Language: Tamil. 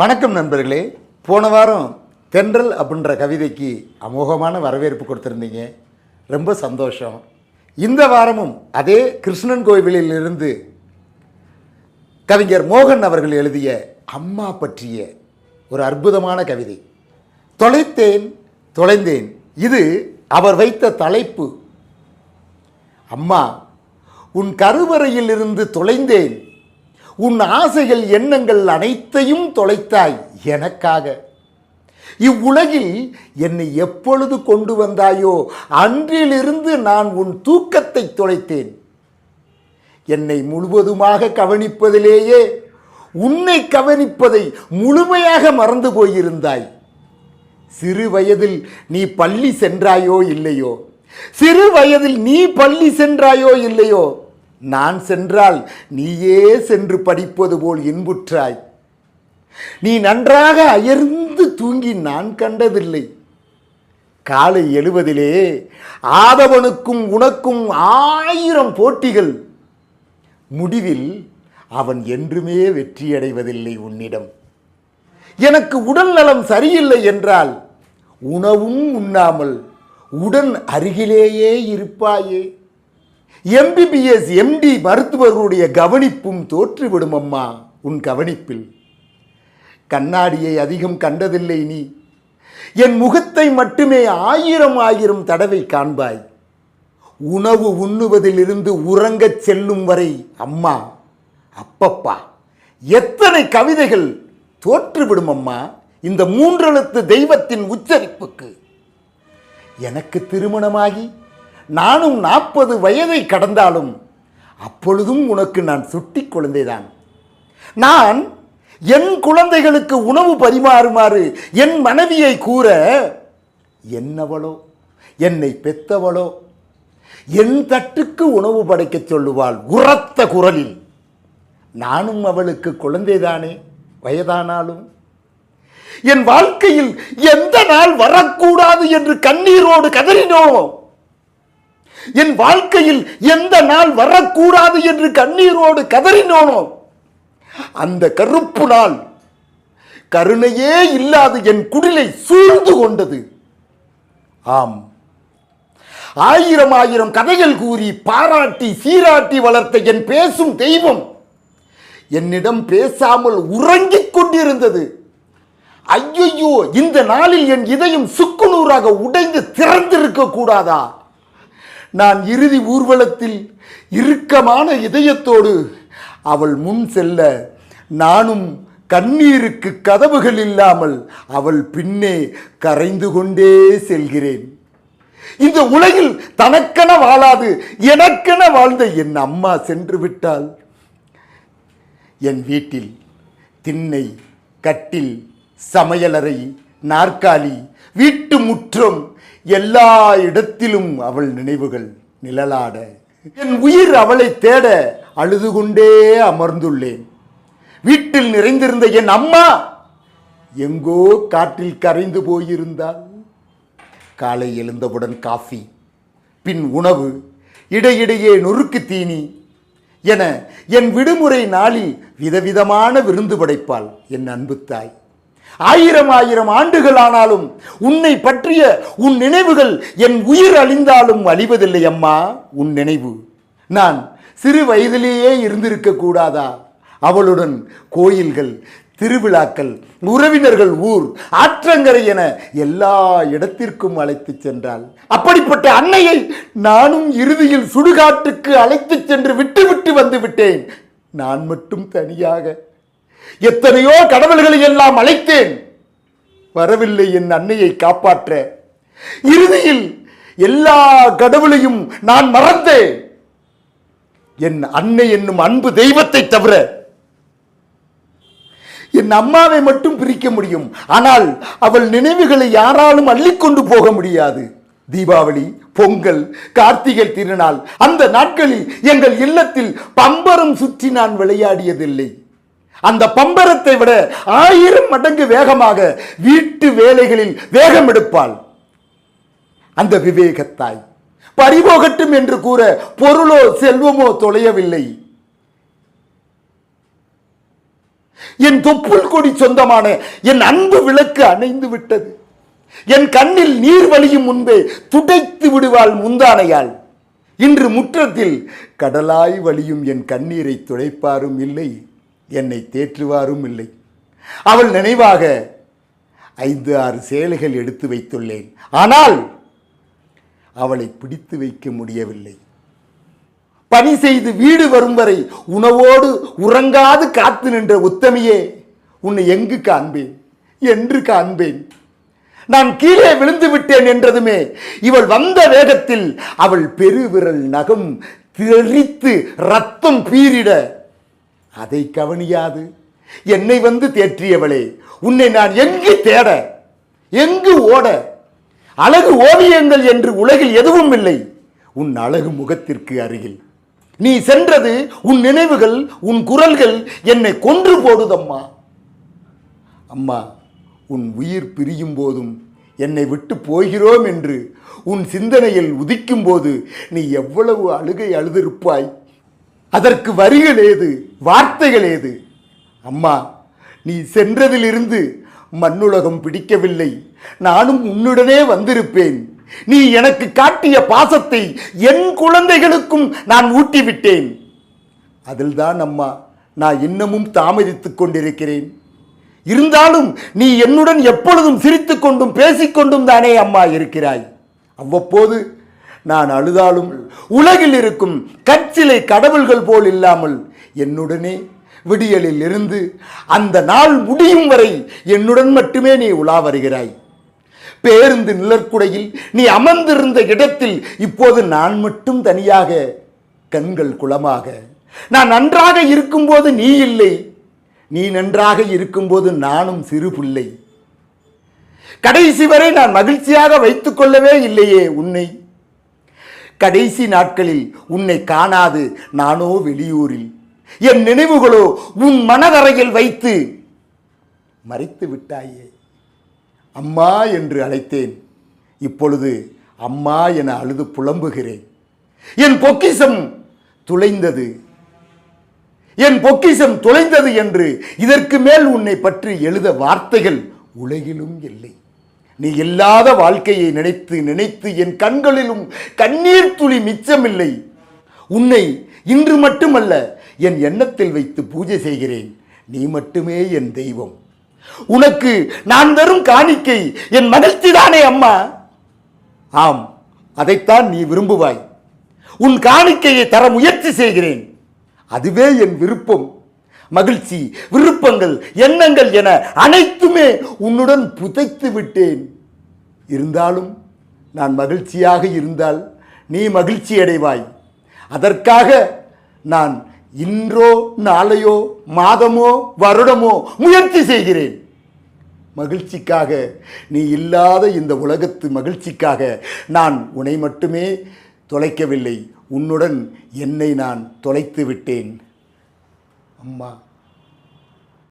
வணக்கம் நண்பர்களே. போன வாரம் தென்றல் அப்படின்ற கவிதைக்கு அமோகமான வரவேற்பு கொடுத்துருந்தீங்க. ரொம்ப சந்தோஷம். இந்த வாரமும் அதே கிருஷ்ணன் கோவிலில் இருந்து கவிஞர் மோகன் அவர்கள் எழுதிய அம்மா பற்றிய ஒரு அற்புதமான கவிதை. தொலைத்தேன் தொலைந்தேன். இது அவர் வைத்த தலைப்பு. அம்மா உன் கருவறையில் இருந்து தொலைந்தேன். உன் ஆசைகள் எண்ணங்கள் அனைத்தையும் தொலைத்தாய் எனக்காக. இவ்வுலகில் என்னை எப்பொழுது கொண்டு வந்தாயோ அன்றிலிருந்து நான் உன் தூக்கத்தை தொலைத்தேன். என்னை முழுவதுமாக கவனிப்பதிலேயே உன்னை கவனிப்பதை முழுமையாக மறந்து போயிருந்தாய். சிறு வயதில் நீ பள்ளி சென்றாயோ இல்லையோ? சிறு வயதில் நீ பள்ளி சென்றாயோ இல்லையோ? நான் சென்றால் நீயே சென்று படிப்பது போல் இன்புற்றாய். நீ நன்றாக அயர்ந்து தூங்கி நான் கண்டதில்லை. காலை எழுவதிலே ஆதவனுக்கும் உனக்கும் ஆயிரம் போட்டிகள். முடிவில் அவன் என்றுமே வெற்றியடைவதில்லை உன்னிடம். எனக்கு உடல் நலம் சரியில்லை என்றால் உணவும் உண்ணாமல் உடன் அருகிலேயே இருப்பாயே. எம்பிபிஎஸ் எம்டி மருத்துவர்களுடைய கவனிப்பும் தோற்றுவிடும் அம்மா உன் கவனிப்பில். கண்ணாடியை அதிகம் கண்டதில்லை நீ. என் முகத்தை மட்டுமே ஆயிரம் ஆயிரம் தடவை காண்பாய். உணவு உண்ணுவதிலிருந்து உறங்கச் செல்லும் வரை அம்மா அப்பப்பா எத்தனை கவிதைகள் தோற்றுவிடும் அம்மா இந்த மூன்றெழுத்து தெய்வத்தின் உச்சரிப்புக்கு. எனக்கு திருமணமாகி நானும் நாற்பது வயதை கடந்தாலும் அப்பொழுதும் உனக்கு நான் சுட்டி குழந்தைதான். நான் என் குழந்தைகளுக்கு உணவு பரிமாறுமாறு என் மனைவியை கூற என்னவளோ என்னை பெத்தவளோ என் தட்டுக்கு உணவு படைக்கச் சொல்லுவாள் உரத்த குரலில். நானும் அவளுக்கு குழந்தைதானே வயதானாலும். என் வாழ்க்கையில் எந்த நாள் வரக்கூடாது என்று கண்ணீரோடு கதறினோம் என் வாழ்க்கையில் எந்த நாள் வரக்கூடாது என்று கண்ணீரோடு கதறினோனோ அந்த கருப்பு நாள் கருணையே இல்லாது என் குடிலை சூழ்ந்து கொண்டது. ஆம். ஆயிரம் ஆயிரம் கதைகள் கூறி பாராட்டி சீராட்டி வளர்த்த என் பேசும் தெய்வம் என்னிடம் பேசாமல் உறங்கிக் கொண்டிருந்தது. ஐயையோ இந்த நாளில் என் இதயம் சுக்குநூறாக உடைந்து திறந்திருக்க கூடாதா நான் இறுதி ஊர்வலத்தில் இறுக்கமான இதயத்தோடு அவள் முன் செல்ல நானும் கண்ணீருக்கு கதவுகள் இல்லாமல் அவள் பின்னே கரைந்து கொண்டே செல்கிறேன். இந்த உலகில் தனக்கென வாழாது எனக்கென வாழ்ந்த என் அம்மா சென்று விட்டாள். என் வீட்டில் திண்ணை கட்டில் சமையலறை நாற்காலி வீட்டு முற்றம் எல்லா இடத்திலும் அவள் நினைவுகள் நிழலாட. என் உயிர் அவளை தேட அழுது கொண்டே அமர்ந்துள்ளேன். வீட்டில் நிறைந்திருந்த என் அம்மா எங்கோ காற்றில் கரைந்து போயிருந்தாள். காலை எழுந்தவுடன் காஃபி பின் உணவு இடையிடையே நொறுக்கு தீனி என என் விடுமுறை நாளில் விதவிதமான விருந்து படைப்பாள் என் அன்பு தாய் ஆயிரம் ஆயிரம் ஆண்டுகள் ஆனாலும் உன்னை பற்றிய உன் நினைவுகள் என் உயிர் அழிந்தாலும் அழிவதில்லை அம்மா உன் நினைவு. நான் சிறு வயதிலேயே இருந்திருக்க கூடாதா? அவளுடன் கோயில்கள் திருவிழாக்கள் உறவினர்கள் ஊர் ஆற்றங்கரை என எல்லா இடத்திற்கும் அழைத்துச் சென்றாள். அப்படிப்பட்ட அன்னையை நானும் இறுதியில் சுடுகாட்டுக்கு அழைத்துச் சென்று விட்டு விட்டு வந்து விட்டேன். நான் மட்டும் தனியாக எத்தனையோ கடவுள்களை எல்லாம் அழைத்தேன். வரவில்லை என் அன்னையை காப்பாற்ற. இறுதியில் எல்லா கடவுளையும் நான் மறந்தேன். என் அன்னை என்னும் அன்பு தெய்வத்தை தவிர என் அம்மாவை மட்டும் பிரிக்க முடியும். ஆனால் அவள் நினைவுகளை யாராலும் அள்ளிக்கொண்டு போக முடியாது. தீபாவளி பொங்கல் கார்த்திகை திருநாள் அந்த நாட்களில் எங்கள் இல்லத்தில் பம்பரம் சுற்றி நான் விளையாடியதில்லை. அந்த பம்பரத்தை விட ஆயிரம் மடங்கு வேகமாக வீட்டு வேலைகளில் வேகம் எடுப்பாள். அந்த விவேகத்தாய் பறிபோகட்டும் என்று கூற பொருளோ செல்வமோ தொலையவில்லை. என் தொப்புள் கொடி சொந்தமான என் அன்பு விளக்கு அணைந்து விட்டது. என் கண்ணில் நீர் வழியும் முன்பே துடைத்து விடுவாள் முந்தானையால் இன்று முற்றத்தில் கடலாய் வழியும் என் கண்ணீரை துடைப்பாரும் இல்லை. என்னை தேற்றுவாரும் இல்லை. அவள் நினைவாக ஐந்து ஆறு சேலைகள் எடுத்து வைத்துள்ளேன். ஆனால் அவளை பிடித்து வைக்க முடியவில்லை. பணி செய்து வீடு வரும் வரை உணவோடு உறங்காது காத்து நின்ற உத்தமியே உன்னை எங்கு காண்பேன்? என்று காண்பேன். நான் கீழே விழுந்து விட்டேன் என்றதுமே இவள் வந்த வேகத்தில் அவள் பெருவிரல் நகம் தெறித்து ரத்தம் பீரிட அதை கவனியாது. என்னை வந்து தேற்றியவளே உன்னை நான் எங்கு தேட எங்கு ஓட அழகு ஓவியங்கள் என்று உலகில் எதுவும் இல்லை. உன் அழகு முகத்திற்கு அருகில். நீ சென்றது உன் நினைவுகள் உன் குரல்கள் என்னை கொன்று போடுதம்மா. அம்மா உன் உயிர் பிரியும் போதும் என்னை விட்டு போகிறோம் என்று உன் சிந்தனையில் உதிக்கும் போது நீ எவ்வளவு அழுகை அழுதிருப்பாய். அதற்கு வரிகள் ஏது? வார்த்தைகள் ஏது? அம்மா நீ சென்றதிலிருந்து மண்ணுலகம் பிடிக்கவில்லை. நானும் உன்னுடனே வந்திருப்பேன். நீ எனக்கு காட்டிய பாசத்தை என் குழந்தைகளுக்கும் நான் ஊட்டிவிட்டேன். அதில்தான் அம்மா நான் இன்னமும் தாமதித்துக் கொண்டிருக்கிறேன். இருந்தாலும் நீ என்னுடன் எப்பொழுதும் சிரித்துக்கொண்டும் பேசிக்கொண்டும் தானே அம்மா இருக்கிறாய். அவ்வப்போது நான் அழுதாலும் உலகில் இருக்கும் கற்சிலை கடவுள்கள் போல் இல்லாமல் என்னுடனே விடியலில் இருந்து அந்த நாள் முடியும் வரை என்னுடன் மட்டுமே நீ உலா வருகிறாய். பேருந்து நிழற்குடையில் நீ அமர்ந்திருந்த இடத்தில் இப்போது நான் மட்டும் தனியாக கண்கள் குளமாக. நான் நன்றாக இருக்கும்போது நீ இல்லை. நீ நன்றாக இருக்கும்போது நானும் சிறு பிள்ளை. கடைசி வரை நான் மகிழ்ச்சியாக வைத்துக் கொள்ளவே இல்லையே உன்னை. கடைசி நாட்களில் உன்னை காணாது நானோ வெளியூரில். என் நினைவுகளோ உன் மனதரையில் வைத்து மறைத்து விட்டாயே. அம்மா என்று அழைத்தேன். இப்பொழுது அம்மா என அழுது புலம்புகிறேன். என் பொக்கிஷம் துளைந்தது. என் பொக்கிஷம் துளைந்தது என்று இதற்கு மேல் உன்னை பற்றி எழுத வார்த்தைகள் உலகிலும் இல்லை. நீ இல்லாத வாழ்க்கையை நினைத்து நினைத்து என் கண்களிலும் கண்ணீர் துளி மிச்சமில்லை. உன்னை இன்று மட்டுமல்ல என் எண்ணத்தில் வைத்து பூஜை செய்கிறேன். நீ மட்டுமே என் தெய்வம். உனக்கு நான் தரும் காணிக்கை என் மகிழ்ச்சி தானே அம்மா. ஆம் அதைத்தான் நீ விரும்புவாய். உன் காணிக்கையை தர முயற்சி செய்கிறேன். அதுவே என் விருப்பம். மகிழ்ச்சி விருப்பங்கள் எண்ணங்கள் என அனைத்துமே உன்னுடன் புதைத்து விட்டேன். இருந்தாலும் நான் மகிழ்ச்சியாக இருந்தால் நீ மகிழ்ச்சி அடைவாய். அதற்காக நான் இன்றோ நாளையோ மாதமோ வருடமோ முயற்சி செய்கிறேன். மகிழ்ச்சிக்காக நீ இல்லாத இந்த உலகத்து மகிழ்ச்சிக்காக நான் உன்னை மட்டுமே தொலைக்கவில்லை. உன்னுடன் என்னை நான் தொலைத்து விட்டேன். அம்மா